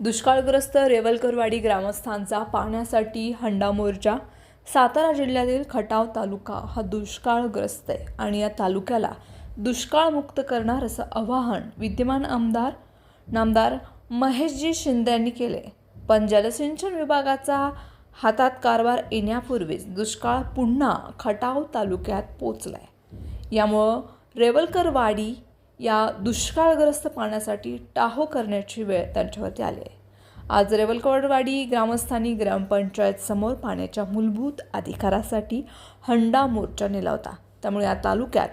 दुष्काळग्रस्त रेवलकरवाडी ग्रामस्थांचा पाण्यासाठी हंडा मोर्चा. सातारा जिल्ह्यातील खटाव तालुका हा दुष्काळग्रस्त आहे आणि या तालुक्याला दुष्काळमुक्त करणार असं आवाहन विद्यमान आमदार नामदार महेशजी शिंदे यांनी केले पण जलसिंचन विभागाचा हातात कारभार येण्यापूर्वीच दुष्काळ पुन्हा खटाव तालुक्यात पोचलाय. यामुळं रेवलकरवाडी या दुष्काळग्रस्त पाण्यासाठी टाहो करण्याची वेळ त्यांच्यावरती आली आहे आज रेवलकरवाडी ग्रामस्थांनी ग्रामपंचायत समोर पाण्याच्या मूलभूत अधिकारासाठी हंडा मोर्चा नेला होता त्यामुळे या तालुक्यात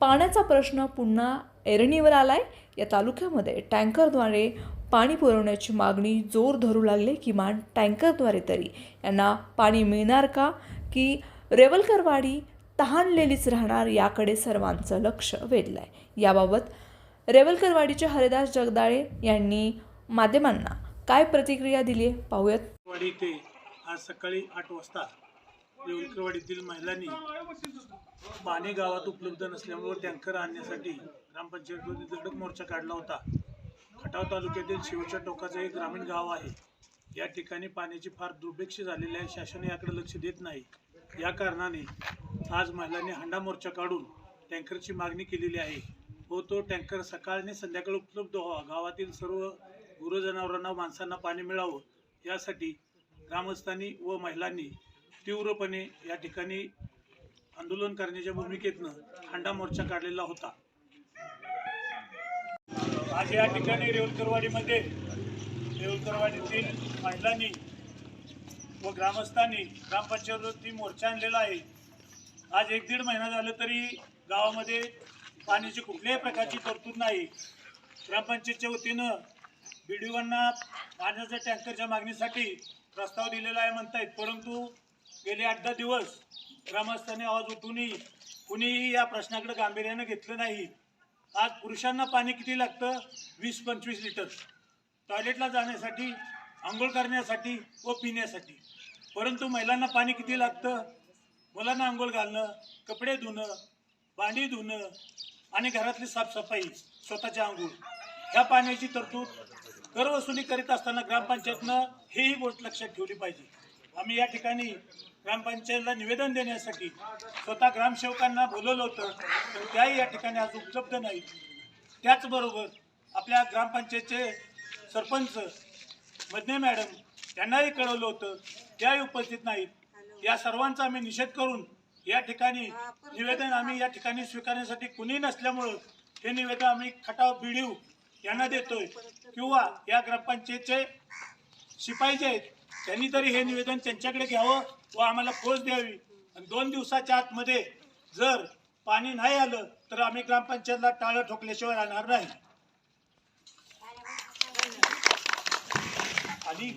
पाण्याचा प्रश्न पुन्हा एरणीवर आला आहे या तालुक्यामध्ये टँकरद्वारे पाणी पुरवण्याची मागणी जोर धरू लागले किमान टँकरद्वारे तरी. यांना पाणी मिळणार का? की रेवलकरवाडी तहानलेलीच राहणार याकडे सर्वांचं लक्ष वेधलं आहे याबाबत रेवलकरवाडीचे हरिदास जगदाळे यांनी माध्यमांना काय प्रतिक्रिया दिली आहे पाहूयात. वाडी इथे आज सकाळी आठ वाजता देवळकरवाडीतील महिलांनी पाणी गावात उपलब्ध नसल्यामुळे टँकर आणण्यासाठी ग्रामपंचायतमध्ये धडक मोर्चा काढला होता. खटाव तालुक्यातील शिवच्या टोकाचं एक ग्रामीण गाव आहे. या ठिकाणी पाण्याची फार दुर्भिक्ष झालेली आहे शासन याकडे लक्ष देत नाही. या कारणाने आज महिलांनी हंडा मोर्चा काढून टँकरची मागणी केलेली आहे. व तो टँकर सकाळ आणि संध्याकाळ उपलब्ध व्हावा. गावातील सर्व गुरुजनावरांना माणसांना पाणी मिळावं यासाठी ग्रामस्थांनी व महिलांनी तीव्रपणे या ठिकाणी आंदोलन करण्याच्या भूमिकेतनं हांडा मोर्चा काढलेला होता. आज या ठिकाणी रेवलकरवाडीमध्ये रेवलकरवाडीतील महिलांनी व ग्रामस्थांनी ग्रामपंचायतीवरती मोर्चा आणलेला आहे. आज एक दीड महिना झालं तरी गावामध्ये पाण्याची कुठल्याही प्रकारची तरतूद नाही. ग्रामपंचायतच्या वतीनं बीडीओंना पाण्याच्या टँकरच्या मागणीसाठी प्रस्ताव दिलेला आहे म्हणतायत. परंतु गेले आठ दहा दिवस ग्रामस्थांनी आवाज उठूनही कुणीही या प्रश्नाकडे गांभीर्यानं घेतलं नाही. आज पुरुषांना पाणी किती लागतं? वीस पंचवीस लिटर. टॉयलेटला जाण्यासाठी आंघोळ करण्यासाठी व पिण्यासाठी. परंतु महिलांना पाणी किती लागतं? मुलांना आंघोळ घालणं कपडे धुणं भांडी धुणं आणि घरातली साफसफाई स्वतःच्या आंघोळ. ह्या पाण्याची तरतूद करवसुली करीत असताना ग्रामपंचायतनं हेही गोष्ट लक्षात ठेवली पाहिजे. आम्ही या ठिकाणी ग्रामपंचायतला निवेदन देण्यासाठी स्वतः ग्रामसेवकांना बोलवलं होतं तर त्याही या ठिकाणी आज उपलब्ध नाही त्याचबरोबर आपल्या ग्रामपंचायतचे सरपंच मदने मॅडम त्यांनाही कळवलं होतं त्याही उपस्थित नाहीत. या सर्वांचा आम्ही निषेध करून या ठिकाणी निवेदन आम्ही या ठिकाणी स्वीकारण्यासाठी कुणी नसल्यामुळं हे निवेदन आम्ही खटाव बिडीव यांना देतोय. किंवा या ग्रामपंचायतचे शिपाई जे आहेत त्यांनी तरी हे निवेदन त्यांच्याकडे घ्यावं व आम्हाला पोच द्यावी. आणि दोन दिवसाच्या आतमध्ये जर पाणी नाही आलं तर आम्ही ग्रामपंचायतला टाळं ठोकल्याशिवाय राहणार नाही. आणि